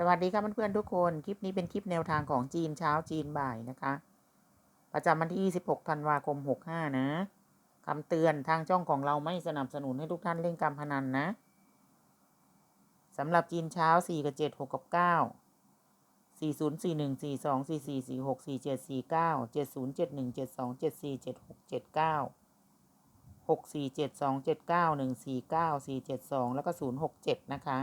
สวัสดีครับเพื่อนๆทุกคน คลิปนี้เป็นคลิปแนวทางของจีนเช้าจีนบ่ายนะคะ ประจำวันที่26ธันวาคม 65 นะคำเตือนทางช่องของเราไม่สนับสนุนให้ทุกท่านเล่นการพนันนะสำหรับจีนเช้า 4 กับ 7 6 กับ 9 40 41 42 44 46 47 49 70 71 72 74 76 79 64 72 79 149 472 แล้วก็ 067 นะคะ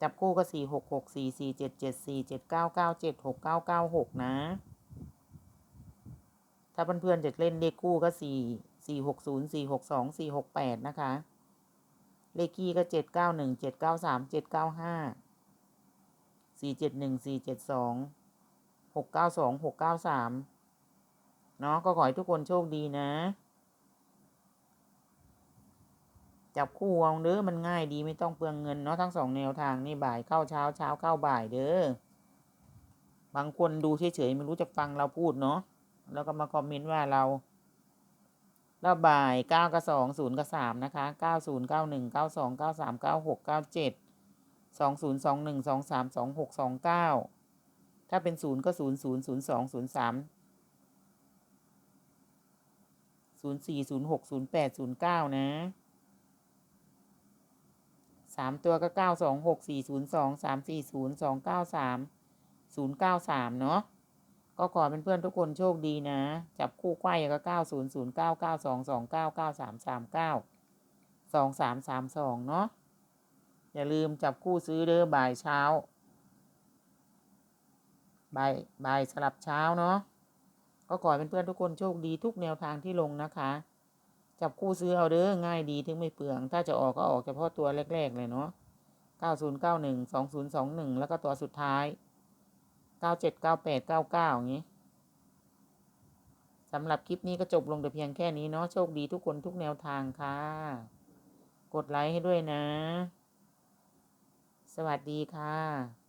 จับคู่ก็สี่หกหกสี่สี่เจ็ดเจ็ดสี่เจ็ดเก้าเก้าเจ็ดหกเก้าเก้าหกนะ ถ้าเพื่อนๆจะเล่นเลขคู่ก็สี่สี่หกศูนย์สี่หกสองสี่หกแปดนะคะ เลขคี่ก็เจ็ดเก้าหนึ่งเจ็ดเก้าสามเจ็ดเก้าห้าสี่เจ็ดหนึ่งสี่เจ็ดสองหกเก้าสองหกเก้าสามเนาะก็ขอให้ทุกคนโชคดีนะ จับคู่เอาเด้อมันง่ายดีไม่ต้องเปลืองเงินเนาะทั้งสองแนวทางนี่บ่ายเข้าเช้าเช้าเข้าบ่ายเด้อบางคนดูเฉยๆไม่รู้จะฟังเราพูดเนาะแล้วก็มาคอมเมนต์ว่าเราแล้วบ่ายเก้ากับสองศูนย์กับสามนะคะเก้าศูนย์เก้าหนึ่งเก้าสองเก้าสามเก้าหกเก้าเจ็ดสองศูนย์สองหนึ่งสองสามสองหกสองเก้าถ้าเป็นศูนย์ก็ศูนย์ศูนย์ศูนย์สองศูนย์สามศูนย์สี่ศูนย์หกศูนย์แปดศูนย์เก้านะ สามตัวก็เก้าสองหกสี่ศูนย์สองสามสี่ศูนย์สองเก้าสามศูนย์เก้าสามเนาะก็ขอเป็นเพื่อนทุกคนโชคดีนะ จับคู่ไขว้ก็เก้าศูนย์ศูนย์เก้าเก้าสองสองเก้าเก้าสามสามเก้าสองสามสามสองเนาะอย่าลืมจับคู่ซื้อเด้อบ่ายเช้าบ่ายบ่ายสลับเช้าเนาะก็ขอเป็นเพื่อนทุกคนโชคดีทุกแนวทางที่ลงนะคะ จับคู่ซื้อเอาเด้อง่ายดีถึงไม่เปลือง ถ้าจะออกก็ออกเฉพาะตัวแรก ๆ เลยเนาะเก้าศูนย์เก้าหนึ่งสองศูนย์สองหนึ่งแล้วก็ตัวสุดท้ายเก้าเจ็ดเก้าแปดเก้าเก้าอย่างนี้สำหรับคลิปนี้ก็จบลงแต่เพียงแค่นี้เนาะโชคดีทุกคนทุกแนวทางค่ะ กดไลค์ให้ด้วยนะ สวัสดีค่ะ